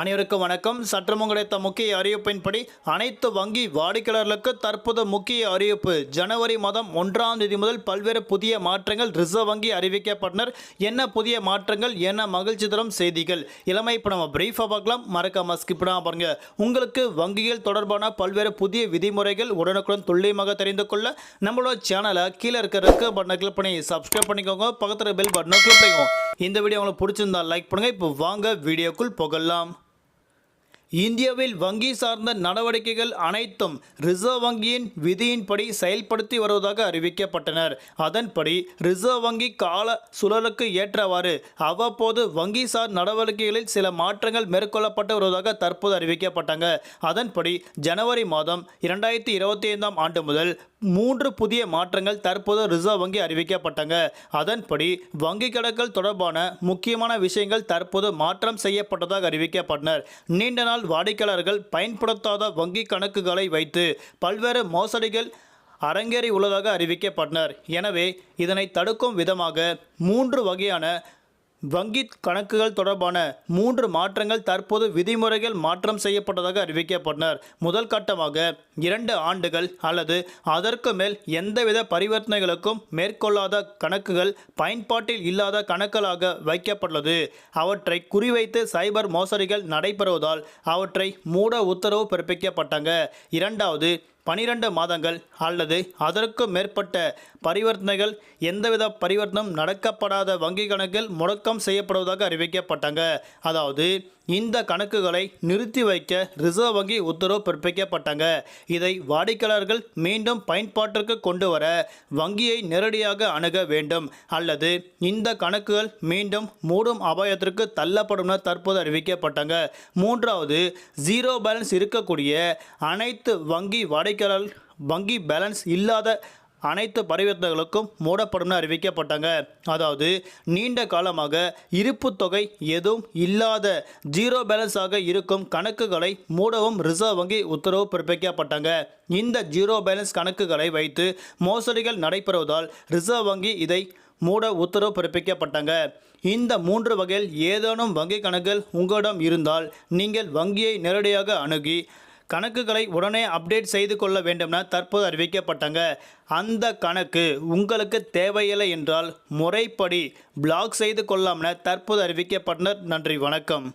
அனைவருக்கும் வணக்கம். சற்றுமுன் கிடைத்த முக்கிய அறிவிப்பின்படி அனைத்து வங்கி வாடிக்கையாளர்களுக்கு தற்போது முக்கிய அறிவிப்பு. ஜனவரி மாதம் ஒன்றாம் தேதி முதல் பல்வேறு புதிய மாற்றங்கள் ரிசர்வ் வங்கி அறிவிக்கப்பட்டனர். என்ன புதிய மாற்றங்கள் என்ன மகிழ்ச்சி தரும் செய்திகள்? இளமை இப்போ நம்ம பிரீஃபாக பார்க்கலாம். மறக்காம ஸ்கிப் பாருங்க. உங்களுக்கு வங்கிகள் தொடர்பான பல்வேறு புதிய விதிமுறைகள் உடனுக்குடன் துல்லியமாக தெரிந்து கொள்ள நம்மளோட சேனலை கீழே இருக்கிற ரெக்க பட்டனை கிளிக் பண்ணி சப்ஸ்கிரைப் பண்ணிக்கோங்க. பக்கத்தில் பெல் பட்டனை கிளிக் பண்ணிக்கோங்க. இந்த வீடியோ உங்களுக்கு பிடிச்சிருந்தா லைக் பண்ணுங்கள் இப்போ வாங்க வீடியோக்குள் போகலாம். இந்தியாவில் வங்கி சார்ந்த நடவடிக்கைகள் அனைத்தும் ரிசர்வ் வங்கியின் விதியின்படி செயல்படுத்தி வருவதாக அறிவிக்கப்பட்டனர். அதன்படி ரிசர்வ் வங்கி கால சுழலுக்கு ஏற்றவாறு அவ்வப்போது வங்கி சார் நடவடிக்கைகளில் சில மாற்றங்கள் மேற்கொள்ளப்பட்டு வருவதாக தற்போது அறிவிக்கப்பட்டாங்க. அதன்படி ஜனவரி மாதம் இரண்டாயிரத்தி இருபத்தி ஐந்தாம் ஆண்டு முதல் மூன்று புதிய மாற்றங்கள் தற்போது ரிசர்வ் வங்கி அறிவிக்கப்பட்டாங்க. அதன்படி வங்கி கணக்குகள் தொடர்பான முக்கியமான விஷயங்கள் தற்போது மாற்றம் செய்யப்பட்டதாக அறிவிக்கப்பட்டனர். நீண்ட நாள் வாடிக்கையாளர்கள் பயன்படுத்தாத வங்கி கணக்குகளை வைத்து பல்வேறு மோசடிகள் அரங்கேறி உள்ளதாக அறிவிக்கப்பட்டனர். எனவே இதனை தடுக்கும் விதமாக மூன்று வகையான வங்கி கணக்குகள் தொடர்பான மூன்று மாற்றங்கள் தற்போது விதிமுறைகள் மாற்றம் செய்யப்பட்டதாக அறிவிக்கப்பட்டனர். முதல் கட்டமாக இரண்டு ஆண்டுகள் அல்லது அதற்கு மேல் எந்தவித பரிவர்த்தனைகளுக்கும் மேற்கொள்ளாத கணக்குகள் பயன்பாட்டில் இல்லாத கணக்குகளாக வைக்கப்பட்டுள்ளது. அவற்றை குறிவைத்து சைபர் மோசடிகள் நடைபெறுவதால் அவற்றை மூட உத்தரவு பிறப்பிக்கப்பட்டாங்க. இரண்டாவது பனிரெண்டு மாதங்கள் அல்லது அதற்கு மேற்பட்ட பரிவர்த்தனைகள் எந்தவித பரிவர்த்தனம் நடக்கப்படாத வங்கி கணக்கில் முடக்கம் செய்யப்படுவதாக அறிவிக்கப்பட்டாங்க. அதாவது இந்த கணக்குகளை நிறுத்தி வைக்க ரிசர்வ் வங்கி உத்தரவு பிறப்பிக்கப்பட்டாங்க. இதை வாடிக்கையாளர்கள் மீண்டும் பயன்பாட்டிற்கு கொண்டு வர வங்கியை நேரடியாக அணுக வேண்டும். அல்லது இந்த கணக்குகள் மீண்டும் மூடும் அபாயத்திற்கு தள்ளப்படும் என தற்போது அறிவிக்கப்பட்டாங்க. மூன்றாவது ஜீரோ பேலன்ஸ் இருக்கக்கூடிய அனைத்து வங்கி வாடிக்கையாளர் வங்கி பேலன்ஸ் இல்லாத அனைத்து பரிவர்த்தனைகளுக்கும் மூடப்படும் அறிவிக்கப்பட்டாங்க. அதாவது நீண்ட காலமாக இருப்பு தொகை எதுவும் இல்லாத ஜீரோ பேலன்ஸாக இருக்கும் கணக்குகளை மூடவும் ரிசர்வ் வங்கி உத்தரவு பிறப்பிக்கப்பட்டாங்க. இந்த ஜீரோ பேலன்ஸ் கணக்குகளை வைத்து மோசடிகள் நடைபெறுவதால் ரிசர்வ் வங்கி இதை மூட உத்தரவு பிறப்பிக்கப்பட்டாங்க. இந்த மூன்று வகையில் ஏதேனும் வங்கி கணக்குகள் உங்களிடம் இருந்தால் நீங்கள் வங்கியை நேரடியாக அணுகி கணக்குகளை உடனே அப்டேட் செய்து கொள்ள வேண்டும்ன தற்போது அறிவிக்கப்பட்டாங்க. அந்த கணக்கு உங்களுக்கு தேவையில்லை என்றால் முறைப்படி பிளாக் செய்து கொள்ளாமல் தற்போது அறிவிக்கப்பட்டனர். நன்றி வணக்கம்.